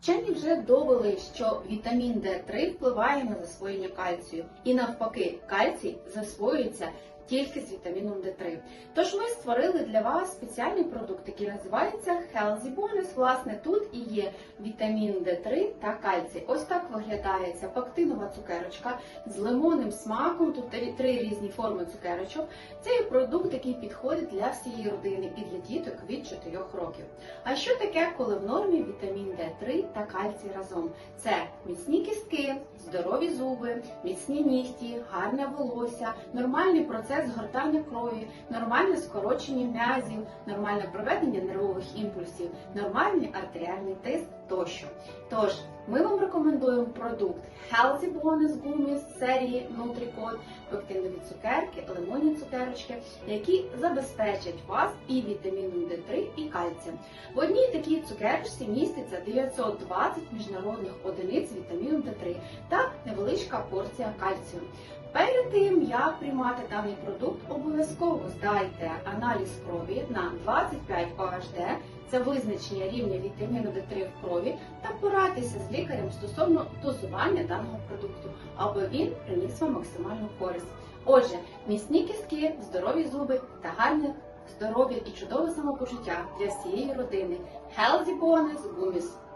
Вчені вже довели, що вітамін Д3 впливає на засвоєння кальцію, і навпаки, кальцій засвоюється тільки з вітаміном Д3. Тож ми створили для вас спеціальний продукт, який називається Healthy Bonus. Власне, тут і є вітамін Д3 та кальцій. Ось так виглядає ця пактинова цукерочка з лимонним смаком. Тут три- різні форми цукерочок. Це є продукт, який підходить для всієї родини і для діток від 4 років. А що таке, коли в нормі вітамін Д3 та кальцій разом? Це міцні кістки, здорові зуби, міцні нігті, гарне волосся, нормальний процес згортання крові, нормальне скорочення м'язів, нормальне проведення нервових імпульсів, нормальний артеріальний тиск тощо. Тож ми вам рекомендуємо продукт Healthy Bonus Gummies з серії Nutricode, пектинові цукерки, лимонні цукерочки, які забезпечать вас і вітаміном Д3, і кальцієм. В одній такій цукерочці міститься 920 міжнародних одиниць вітаміну Д3 та невеличка порція кальцію. Перед тим, як приймати даний продукт, обов'язково здайте аналіз крові на 25 OHD, це визначення рівня вітаміну Д3 в крові, та порадьтеся з лікарем стосовно дозування даного продукту, аби він приніс вам максимальну користь. Отже, міцні кістки, здорові зуби та гарне здоров'я і чудове самопочуття для всієї родини. Healthy Bonus Gummies.